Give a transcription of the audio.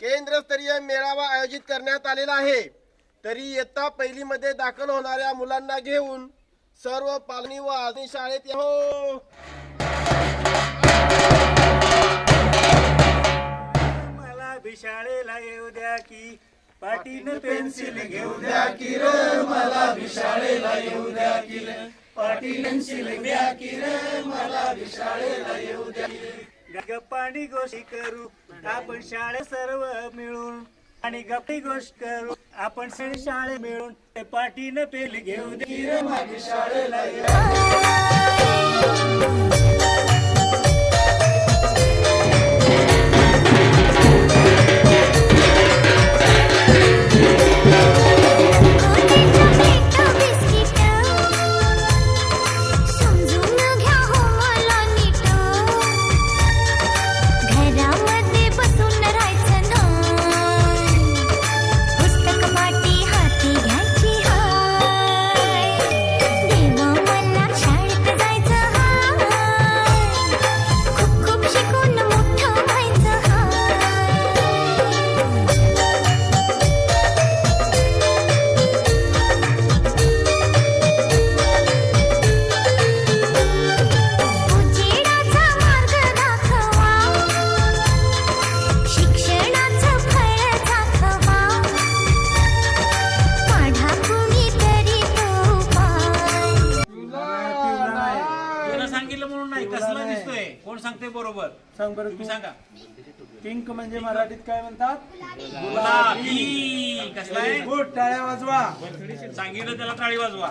केंद्रस्तरीय मेळावा आयोजित करण्यात आलेला आहे. तरी इयत्ता पहिलीमध्ये दाखल होणाऱ्या मुलांना घेऊन सर्व पालनी व आजनी शाळेत हो. मला भी शाळेला येऊ द्या की पाटीनं पेन्सिल घेऊ द्या की गप्पानी गोष्टी करू. आपण शाळे सर्व मिळून आणि गप्पी गोष्ट करू. आपण शाळे मिळून ते पाठीनं पेल घेऊ दे माझी शाळेला कसला दिसतोय. कोण सांगते बरोबर? सांग बरं तुम्ही तू. सांगा. पिंक म्हणजे मराठीत काय म्हणतात? गुलाबी. कसला आहे? गुड टाळ्या वाजवा. सांगितलं त्याला टाळी वाजवा.